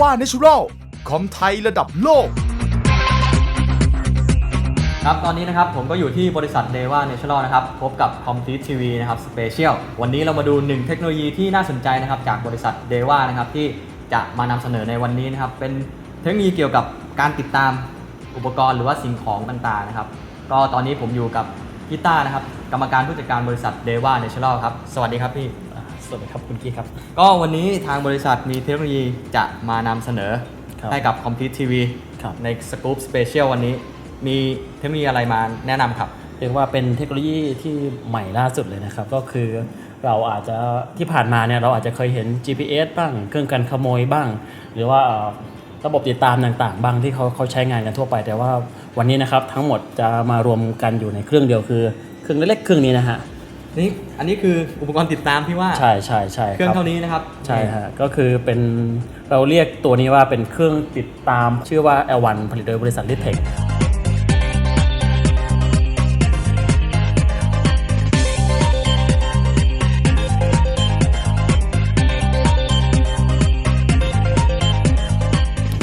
ว่าเนชูรัลคอมไทยระดับโลก ครับตอนนี้นะครับผมก็อยู่ที่บริษัท d e v a National นะครับ พบกับ Complete TV นะครับ Special วันนี้เรามาดูหนึ่งเทคโนโลยีที่น่าสนใจนะครับ จากบริษัท d e v a นะครับที่จะมานำเสนอในวันนี้นะครับ เป็นเทคโนโลยีเกี่ยวกับการติดตามอุปกรณ์หรือว่าสิ่งของต่างๆนะครับ ก็ตอนนี้ผมอยู่กับพี่ต้านะครับ กรรมการผู้จัดการบริษัท d e v a National ครับ สวัสดีครับพี่ สวัสดีครับคุณกี้ครับ ก็วันนี้ทางบริษัทมีเทคโนโลยีจะมานำเสนอครับให้กับ Complete TV ครับ ใน Scoop Special วันนี้ มีเทคโนโลยีอะไรมาแนะนำครับ เรียกว่าเป็นเทคโนโลยีที่ใหม่ล่าสุดเลยนะครับ ก็คือเราอาจจะที่ผ่านมาเนี่ยเราอาจจะเคยเห็น GPS บ้าง เครื่องกันขโมยบ้าง หรือว่าเอ่อระบบติดตามต่างๆ บ้างที่เขาเขาใช้งานกันทั่วไป แต่ว่าวันนี้นะครับทั้งหมดจะมารวมกันอยู่ในเครื่องเดียวคือ เครื่องเล็กๆเครื่องนี้นะฮะ นี่อันนี้คืออุปกรณ์ติดตามที่ว่าใช่ใช่ใช่เครื่องบเท่านี้นะครับ ใช่ฮะก็คือเป็นเราเรียกตัวนี้ว่าเป็นเครื่องติดตาม ชื่อว่า L1 ผลิตโดยบริษัท l i t e c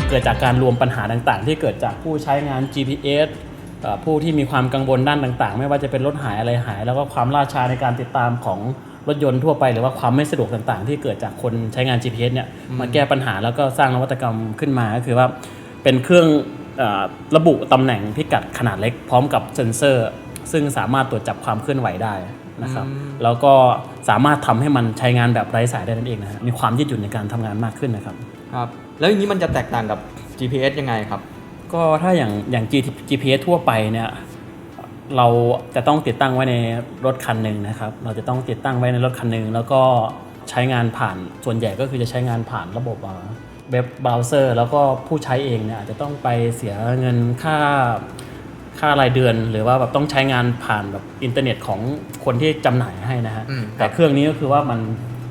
เกิดจากการรวมปัญหาต่างๆ ที่เกิดจากผู้ใช้งาน GPS เอ่อ ผู้ที่มีความกังวลด้านต่างๆ ไม่ว่าจะเป็นรถหายอะไรหาย แล้วก็ความล่าช้าในการติดตามของรถยนต์ทั่วไปหรือว่าความไม่สะดวกต่างๆ ที่เกิดจากคนใช้งาน GPS เนี่ยมาแก้ปัญหาแล้วก็สร้างนวัตกรรมขึ้นมาก็คือว่าเป็นเครื่องเออระบุตำแหน่งพิกัดขนาดเล็กพร้อมกับเซ็นเซอร์ ซึ่งสามารถตรวจจับความเคลื่อนไหวได้นะครับแล้วก็สามารถทำให้มันใช้งานแบบไร้สายได้นั่นเองนะฮะมีความยืดหยุ่นในการทำงานมากขึ้นนะครับครับแล้วอย่างนี้มันจะแตกต่างกับ GPS ยังไงครับ ก็ถ้าอย่างอย่าง G- GPS ทั่วไปเนี่ยเราจะต้องติดตั้งไว้ในรถคันหนึ่งนะครับ เราจะต้องติดตั้งไว้ในรถคันหนึ่งแล้วก็ใช้งานผ่านส่วนใหญ่ก็คือจะใช้งานผ่านระบบเว็บเบราว์เซอร์ แล้วก็ผู้ใช้เองเนี่ยอาจจะต้องไปเสียเงินค่าค่ารายเดือน หรือว่าแบบต้องใช้งานผ่านแบบอินเทอร์เน็ตของคนที่จำหน่ายให้นะฮะอืมแต่เครื่องนี้ก็คือว่ามัน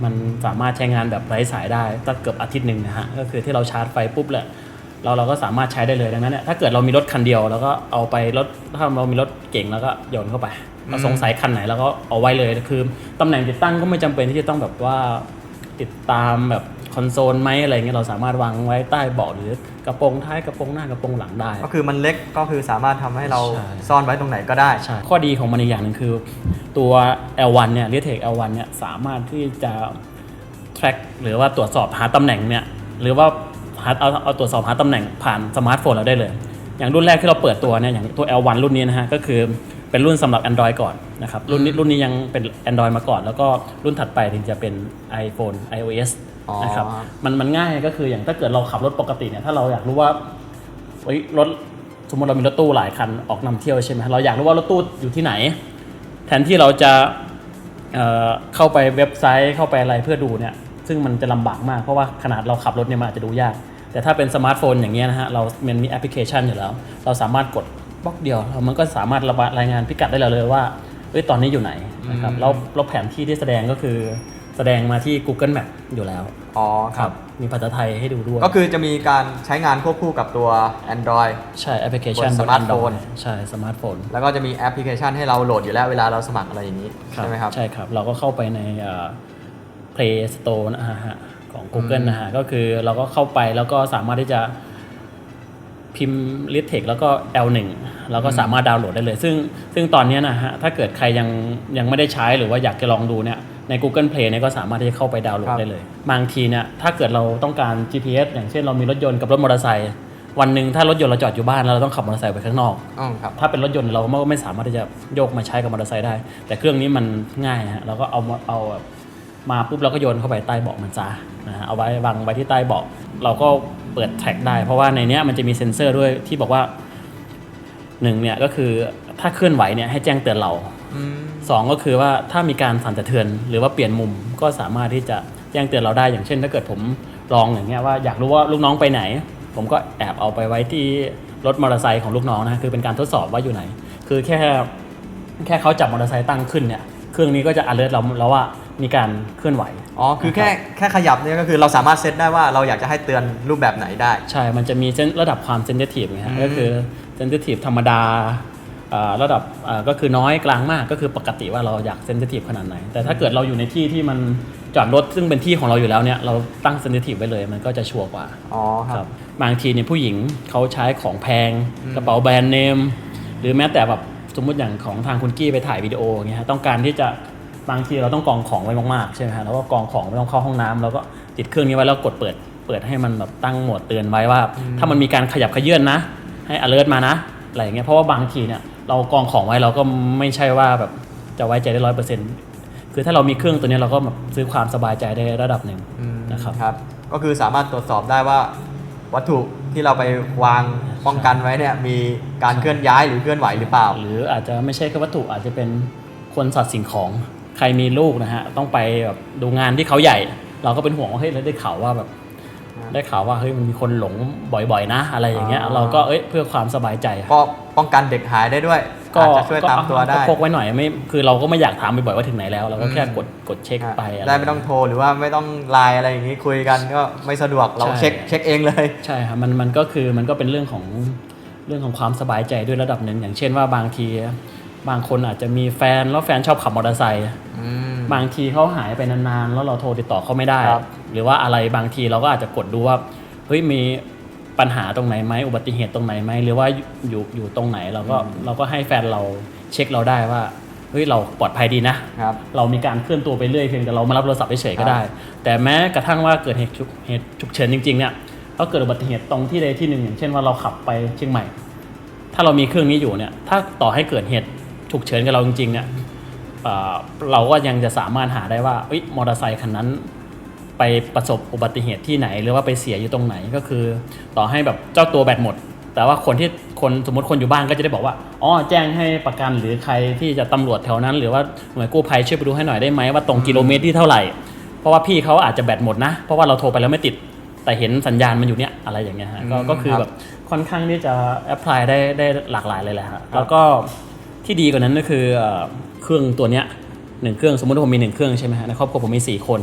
มันสามารถใช้งานแบบไร้สายได้ตั้งเกือบอาทิตย์หนึ่งนะฮะก็คือที่เราชาร์จไฟปุ๊บแหละ เราเราก็สามารถใช้ได้เลยดังนั้นเนี่ยถ้าเกิดเรามีรถคันเดียวแล้วก็เอาไปรถถ้าเรามีรถเก่งแล้วก็โยนเข้าไปเราสงสัยคันไหนแล้วก็เอาไว้เลยคือตำแหน่งติดตั้งก็ไม่จำเป็นที่จะต้องแบบว่าติดตามแบบคอนโซลไหมอะไรเงี้ยเราสามารถวางไว้ใต้เบาะหรือกระโปรงท้ายกระโปรงหน้ากระโปรงหลังได้ ก็คือมันเล็กก็คือสามารถทำให้เราใช่ซ่อนไว้ตรงไหนก็ได้ใช่ข้อดีของมันอีกอย่างหนึ่งคือ ตัว L1 เนี่ย r e t e c L1 เนี่ยสามารถที่จะ track หรือว่าตรวจสอบหาตำแหน่งเนี่ยหรือว่า หาเอาเอาตรวจสอบหาตำแหน่งผ่านสมาร์ทโฟนเราได้เลย อย่างรุ่นแรกที่เราเปิดตัวเนี่ยอย่างตัว L1 รุ่นนี้นะฮะก็คือเป็นรุ่นสำหรับ Android ก่อนนะครับรุ่นนี้รุ่นนี้ยังเป็น Android มาก่อน แล้วก็รุ่นถัดไปถึงจะเป็น iPhone iOS อ๋อนะครับมันมันง่ายก็คืออย่างถ้าเกิดเราขับรถปกติเนี่ยถ้าเราอยากรู้ว่าเฮ้ยรถสมมติเรามีรถตู้หลายคันออกนำเที่ยวใช่ไหมเราอยากรู้ว่ารถตู้อยู่ที่ไหน แทนที่เราจะเอ่อเข้าไปเว็บไซต์เข้าไปอะไรเพื่อดูเนี่ยซึ่งมันจะลำบากมากเพราะว่าขนาดเราขับรถเนี่ยมันอาจจะดูยาก แต่ถ้าเป็นสมาร์ทโฟนอย่างเงี้ยนะฮะเรามันมีแอปพลิเคชันอยู่แล้ว เราสามารถกดบล็อกเดียวแล้วมันก็สามารถระบายรายงานพิกัดได้เราเลยว่าเอ้ยตอนนี้อยู่ไหนนะครับแล้วแล้วแผนที่ที่แสดงก็คือแสดงมาที่ Google Map อยู่แล้วอ๋อครับ มีภาษาไทยให้ดูด้วย ก็คือจะมีการใช้งานควบคู่กับตัว Android ใช่แอปพลิเคชันบนสมาร์ทโฟน Android ใช่สมาร์ทโฟนแล้วก็จะมีแอปพลิเคชันให้เราโหลดอยู่แล้วเวลาเราสมัครอะไรอย่างนี้ ใช่ไหมครับ ใช่ครับ เราก็เข้าไปในเอ่อ Play Store นะฮะของ Google อืมนะฮะ ก็คือเราก็เข้าไปแล้วก็สามารถที่จะพิมพ์ l i t e c แล้วก็ L1 แล้วก็สามารถดาวน์โหลดได้เลย ซึ่งซึ่งตอนเนี้ยนะฮะ ถ้าเกิดใครยังยังไม่ได้ใช้หรือว่าอยากจะลองดูเนี่ยใน Google Play เนี่ยก็สามารถที่จะเข้าไปดาวน์โหลคดรับได้เลย บางทีเนี่ยถ้าเกิดเราต้องการ GPS อย่างเช่นเรามีรถยนต์กับรถมอเตอร์ไซค์วันหนึ่งถ้ารถยนต์เราจอดอยู่บ้านแล้วเราต้องขับมอเตอร์ไซค์ไปข้างนอกอ๋อครับถ้าเป็นรถยนต์เราก็ไม่สามารถที่จะโยกมาใช้กับมอเตอร์ไซค์ได้ แต่เครื่องนี้มันง่ายฮะเราก็เอามาเอาแบบ มาปุ๊บเราก็โยนเข้าไปใต้เบาะมันจ้านะฮะเอาไว้วางไว้ที่ใต้เบาะเราก็เปิดแท็กได้ เพราะว่าในเนี้ยมันจะมีเซ็นเซอร์ด้วยที่บอกว่าหนึ่งเนี่ยก็คือถ้าเคลื่อนไหวเนี่ยให้แจ้งเตือนเราอืมสองก็คือว่าถ้ามีการสั่นสะเทือน หรือว่าเปลี่ยนมุมก็สามารถที่จะแจ้งเตือนเราได้ อย่างเช่น ถ้าเกิดผมลองอย่างเงี้ยว่าอยากรู้ว่าลูกน้องไปไหน ผมก็แอบเอาไปไว้ที่รถมอเตอร์ไซค์ของลูกน้องนะคือเป็นการทดสอบว่าอยู่ไหน คือแค่แค่เขาจับมอเตอร์ไซค์ตั้งขึ้นเนี่ย เครื่องนี้ก็จะ alert เราแล้วว่ามีการเคลื่อนไหว อ๋อ คือแค่แค่ขยับเนี่ยก็คือเราสามารถเซตได้ว่าเราอยากจะให้เตือนรูปแบบไหนได้ ใช่ มันจะมีเส้นระดับความเซน i ิทีฟไงอืฮะมก็คือเซน i ิทีฟธรรมดาอ่าระดับอ่าก็คือน้อยกลางมากก็คือปกติว่าเราอยากเซน i ิทีฟขนาดไหน แต่ถ้าเกิดเราอยู่ในที่ที่มันจอดรถซึ่งเป็นที่ของเราอยู่แล้วเนี่ยเราตั้งเซนซิทีฟไว้เลยมันก็จะชัวร์กว่า อ๋อครับบางทีเนี่ยผู้หญิงเขาใช้ของแพงอืมกระเป๋าแบรนด์เนมหรือแม้แต่แบบ สมมติอย่างของทางคุณกี้ไปถ่ายวิดีโออย่างเงี้ยฮะต้องการที่จะบางทีเราต้องกองของไว้มากๆใช่ไหมฮะแล้วก็กองของไม่ต้องเข้าห้องน้ำแล้วก็ติดเครื่องนี้ไว้แล้วกดเปิด เปิดให้มันแบบตั้งโหมดเตือนไว้ว่า ถ้ามันมีการขยับเขยื่อนนะ ให้ alert มานะอะไรอย่างเงี้ยเพราะว่าบางทีเนี่ยเรากองของไว้เราก็ไม่ใช่ว่าแบบจะไว้ใจได้ร้อยเปอร์เซ็นต์คือถ้าเรามีเครื่องตัวเนี้ยเราก็แบบซื้อความสบายใจได้ระดับหนึ่งอืมนะครับครับ ก็คือสามารถตรวจสอบได้ว่าวัตถุ ที่เราไปวางป้องกันไว้เนี่ยมีการเคลื่อนย้ายหรือเคลื่อนไหวหรือเปล่า หรืออาจจะไม่ใช่แค่วัตถุอาจจะเป็นคนสัตว์สิ่งของใครมีลูกนะฮะต้องไปแบบดูงานที่เขาใหญ่ เราก็เป็นห่วงว่าเฮ้ยเราได้ข่าวว่าแบบ ได้ข่าวว่าเฮ้ยมันมีคนหลงบ่อยๆนะ อะไรอย่างเงี้ยอ่าเราก็เอ้ยเพื่อความสบายใจก็ป้องกันเด็กหายได้ด้วยก็อาจจะช่วยตามตัวได้ก็พกไว้หน่อยไม่คือเราก็ไม่อยากถามบ่อยๆว่าถึงไหนแล้วเราก็แค่กดกดเช็คไปะรได้ไม่ต้องโทรหรือว่าไม่ต้องไลน์อะไรอย่างนี้คุยกันก็ไม่สะดวกเราใช่เช็คเช็คเองเลยใช่ครับมันมันก็คือมันก็เป็นเรื่องของเรื่องของความสบายใจด้วยระดับหนึ่งอย่างเช่นว่าบางที บางคนอาจจะมีแฟนแล้วแฟนชอบขับมอเตอร์ไซค์อืมบางทีเขาหายไปนานๆ แล้วเราโทรติดต่อเขาไม่ได้ครับหรือว่าอะไรบางทีเราก็อาจจะกดดูว่าเฮ้ยมีปัญหาตรงไหนไหมอุบัติเหตุตรงไหนไหมหรือว่าอยู่อยู่ตรงไหนเราก็เราก็ให้แฟนเราเช็คเราได้ว่าเฮ้ยเราปลอดภัยดีนะครับเรามีการเคลื่อนตัวไปเรื่อยเพียงแต่เรามารับโทรศัพท์เฉยๆก็ได้ แต่แม้กระทั่งว่าเกิดเหตุฉุกเหตุฉุกเฉินจริงๆเนี่ยก็เกิดอุบัติเหตุตรงที่ใดที่หนึ่งอย่างเช่นว่าเราขับไปเชียงใหม่ ถ้าเรามีเครื่องนี้อยู่เนี่ยถ้าต่อให้เกิดเหตุ ฉุกเฉินกับเราจริงๆเนี่ยเราก็ยังจะสามารถหาได้ว่าอมอเตอร์ไซค์คันนั้น ไปประสบอุบัติเหตุที่ไหน หรือว่าไปเสียอยู่ตรงไหนก็คือ ต่อให้แบบเจ้าตัวแบตหมด แต่ว่าคนที่คนสมมติคนอยู่บ้านก็จะได้บอกว่าอ๋อแจ้งให้ประกันหรือใครที่จะตำรวจแถวนั้น หรือว่าหน่วยกู้ภัยช่วยไปดูให้หน่อยได้ไหมว่าตรงกิโลเมตรที่เท่าไหร่ เพราะว่าพี่เขาอาจจะแบตหมดนะ เพราะว่าเราโทรไปแล้วไม่ติดแต่เห็นสัญญาณมันอยู่เนี่ยอะไรอย่างเงี้ยฮะก็คือแบบค่อนข้างที่จะแอพพลายได้ได้หลากหลายเลยแหละฮะแล้วก็ ที่ดีกว่านั้นก็คือเอ่อเครื่องตัวเนี้ยหนึ่งเครื่องสมมติว่าผมมีหนึ่งเครื่องใช่ไหมฮะในครอบครัวผมมีสี่คน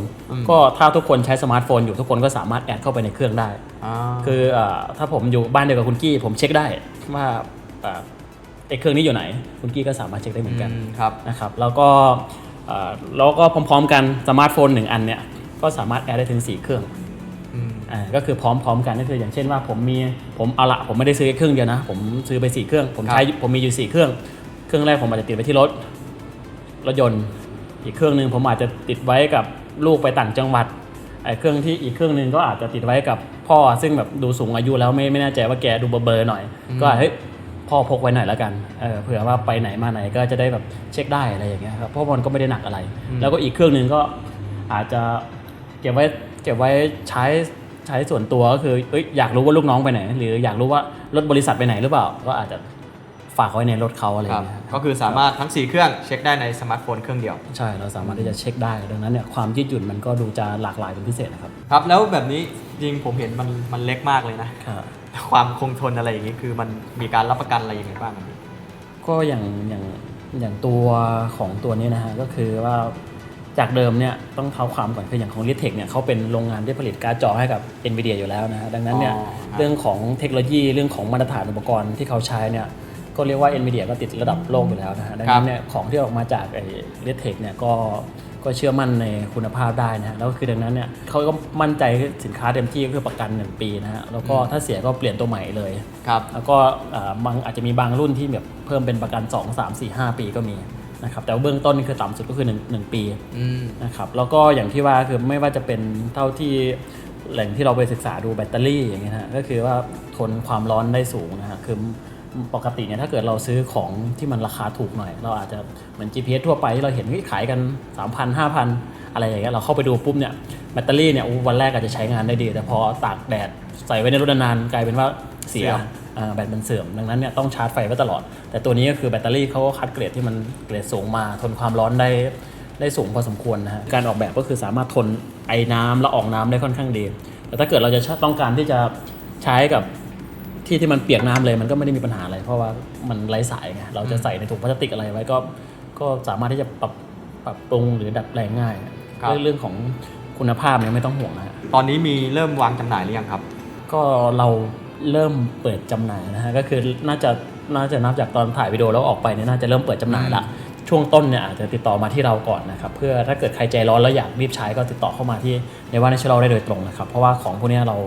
ก็ถ้าทุกคนใช้สมาร์ทโฟนอยู่ทุกคนก็สามารถแอดเข้าไปในเครื่องได้อ่าคือเออถ้าผมอยู่บ้านเดียวกับคุณกี้ ผมเช็คได้ว่าเอ่อไอ้เครื่องนี้อยู่ไหน คุณกี้ก็สามารถเช็คได้เหมือนกันมครับนะครับแล้วก็เอ่อแล้วก็พร้อมๆกันสมาร์ทโฟนหนึ่งอันเนี่ยก็สามารถแอดได้ถึง 4 เครื่องอืมอ่าก็คือพร้อมๆกันก็คืออย่างเช่นว่าผมมีผมเอาละผมไม่ได้ซื้อแค่เครื่องเดียวนะ ผมซื้อไป4เครื่องผมใช้ผมมีอยู่4เครื่อง เครื่องแรกผมอาจจะติดไว้ที่รถรถยนต์ อีกเครื่องหนึ่งผมอาจจะติดไว้กับลูกไปต่างจังหวัดไอ้เครื่องที่อีกเครื่องหนึ่งก็อาจจะติดไว้กับพ่อซึ่งแบบดูสูงอายุแล้วไม่ไม่แน่ใจว่าแกดูเบลอๆหน่อย ก็เฮ้ยพ่อพกไว้หน่อยแล้วกันเออเผื่อว่าไปไหนมาไหนก็จะได้แบบเช็คได้อะไรอย่างเงี้ยครับเพราะมันก็ไม่ได้หนักอะไรอืมแล้วก็อีกเครื่องหนึ่งก็อาจจะเก็บไว้เก็บไว้ใช้ใช้ส่วนตัวก็คือเอ้ยอยากรู้ว่าลูกน้องไปไหน หรืออยากรู้ว่ารถบริษัทไปไหนหรือเปล่า ก็อาจจะ ฝากไว้ในรถเขาอะไรอครัย่าบงเงี้ยก็คือสามารถทั้ง 4 เครื่องเช็คได้ในสมาร์ทโฟนเครื่องเดียว ใช่ เราสามารถที่จะเช็คได้ ดังนั้นเนี่ยความยืดหยุ่นมันก็ดูจะหลากหลายเป็นพิเศษนะครับ ครับ แล้วแบบนี้จริงผมเห็นมันมันเล็กมากเลยนะครับความคงทนอะไรอย่างนี้คือมันมีการรับประกันอะไรยังไงบ้างครับพี่ก็อย่างอย่างอย่างตัวของตัวนี้นะฮะก็คือว่าจากเดิมเนี่ยต้องเท้าความก่อนคืออย่างของ l i t e c h เนี่ยเขาเป็นโรงงานที่ผลิตการ์ดจอให้กับ NVIDIA อยู่แล้วนะฮะดังนั้นเนี่ยอ๋อครับเรื่องของเทคโนโลยีเรื่องของมาตรฐานอุปกรณ์ที่เขาใช้เนี่ย ก็เรียกว่า NVIDIA ก็ติดระดับโลกอยู่แล้วนะฮะดังนั้นเนี่ยของที่ออกมาจากไอ้ l i t e c h เนี่ยก็ก็เชื่อมั่นในคุณภาพได้นะฮะแล้วก็คือดังนั้นเนี่ยเขาก็มั่นใจสินค้าเต็มที่ก็คือประกัน 1 ปีนะฮะแล้วก็ถ้าเสียก็เปลี่ยนตัวใหม่เลย ครับ แล้วก็เอ่อบางอาจจะมีบางรุ่นที่แบบเพิ่มเป็นประกัน 2 3 4 5 ปีก็มีนะครับแต่ว่าเบื้องต้นนี่คือต่ำสุดก็คือ1 1ปีอืม นะครับแล้วก็อย่างที่ว่าคือไม่ว่าจะเป็นเท่าที่แหล่งที่เราไปศึกษาดูแบตเตอรี่อย่างเงี้ยนะฮะก็คือว่าทนความร้อนได้สูงนะฮะคือ ปกติเนี่ยถ้าเกิดเราซื้อของที่มันราคาถูกหน่อย เราอาจจะเหมือน GPS ทั่วไปที่เราเห็นเฮ้ยขายกัน 3,000 5,000 อะไรอย่างเงี้ยเราเข้าไปดูปุ๊บเนี่ยแบตเตอรี่เนี่ยอู้วันแรกอาจจะใช้งานได้ดี แต่พอตากแดดใส่ไว้ในรถนานๆกลายเป็นว่าเสียเสื่อมอ่าแบตมันเสื่อม ดังนั้นเนี่ยต้องชาร์จไฟไว้ตลอด แต่ตัวนี้ก็คือแบตเตอรี่เขาก็คัดเกรดที่มันเกรดสูงมา ทนความร้อนได้ได้สูงพอสมควรนะฮะการออกแบบก็คือสามารถทนไอ้น้ำและออกน้ำได้ค่อนข้างดี แต่ถ้าเกิดเราจะต้องการที่จะใช้กับ ที่ที่มันเปียกน้ำเลยมันก็ไม่ได้มีปัญหาอะไร เพราะว่ามันไร้สายไงเราจะใส่ในถุงพลาสติกอะไรไว้ก็ก็สามารถที่จะปรับปรับปรุงหรือดัดแปลงง่ายครับเรื่องเรื่องของคุณภาพเนี่ยไม่ต้องห่วงนะฮะตอนนี้มีเริ่มวางจำหน่ายหรือยังครับ ก็เราเริ่มเปิดจำหน่ายนะฮะก็คือน่าจะน่าจะนับจากตอนถ่ายวิดีโอแล้วออกไปเนี่ยน่าจะเริ่มเปิดจำหน่ายละช่วงต้นเนี่ยอาจจะติดต่อมาที่เราก่อนนะครับเพื่อถ้าเกิดใครใจร้อนแล้วอยากรีบใช้ก็ติดต่อเข้ามาที่ในว่าในช n ลได้โดยตรงนะครับเพราะว่าของพวกเนี้ยเรา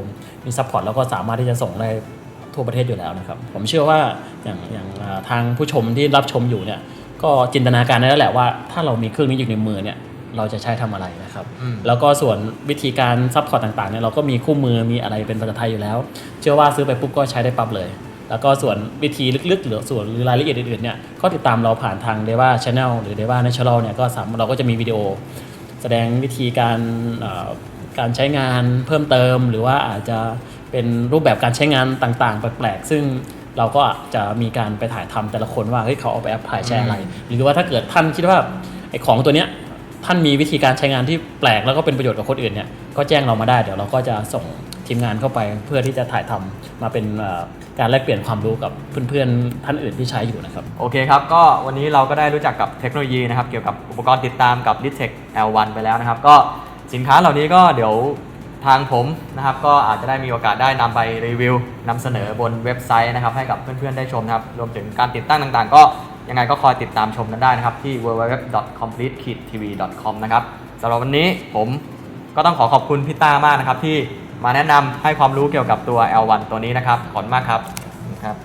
มีซัพพอร์ตแล้วก็สามารถที่จะส่งได้ ทั่วประเทศอยู่แล้วนะครับ ผมเชื่อว่าอย่างอย่างอ่าทางผู้ชมที่รับชมอยู่เนี่ย ก็จินตนาการได้แล้วแหละว่าถ้าเรามีเครื่องนี้อยู่ในมือเนี่ยเราจะใช้ทำอะไรนะครับอืมแล้วก็ส่วนวิธีการซัพพอร์ตต่างๆเนี่ยเราก็มีคู่มือมีอะไรเป็นภาษาไทยอยู่แล้ว เชื่อว่าซื้อไปปุ๊บก็ใช้ได้ปั๊บเลย แล้วก็ส่วนวิธีลึกๆ หรือส่วนหรือรายละเอียดอื่นๆเนี่ยก็ติดตามเราผ่านทาง d e v a Channel หรือ d e v a Natural เนี่ยก็สามเราก็จะมีวิดีโอ แสดงวิธีการเอ่อการใช้งานเพิ่มเติมหรือว่าอาจจะ เป็นรูปแบบการใช้งานต่างๆ แปลกๆ ซึ่งเราก็จะมีการไปถ่ายทำแต่ละคนว่าเฮ้ยเขาเอาไปแอปพลายใช้อะไร หรือว่าถ้าเกิดท่านคิดว่าไอ้ของตัวเนี้ยท่านมีวิธีการใช้งานที่แปลกแล้วก็เป็นประโยชน์กับคนอื่นเนี่ยก็แจ้งเรามาได้เดี๋ยวเราก็จะส่งทีมงานเข้าไปเพื่อที่จะถ่ายทำมาเป็นการแลกเปลี่ยนความรู้กับเพื่อนๆท่านอื่นที่ใช้อยู่นะครับ โอเคครับ ก็วันนี้เราก็ได้รู้จักกับเทคโนโลยีนะครับ เกี่ยวกับอุปกรณ์ติดตามกับ l i t e c L1 ไปแล้วนะครับ ก็สินค้าเหล่านี้ก็เดี๋ยว ทางผมนะครับก็อาจจะได้มีโอกาสได้นำไปรีวิวนำเสนอบนเว็บไซต์นะครับให้กับเพื่อนๆได้ชมนะครับรวมถึงการติดตั้งต่างๆ ก็ยังไงก็คอยติดตามชมกันได้นะครับที่ www.complete-tv.com นะครับสำหรับวันนี้ผมก็ต้องขอขอบคุณพี่ต้ามากนะครับที่มาแนะนำให้ความรู้เกี่ยวกับตัว L1 ตัวนี้นะครับ ขอบคุณมากครับครับ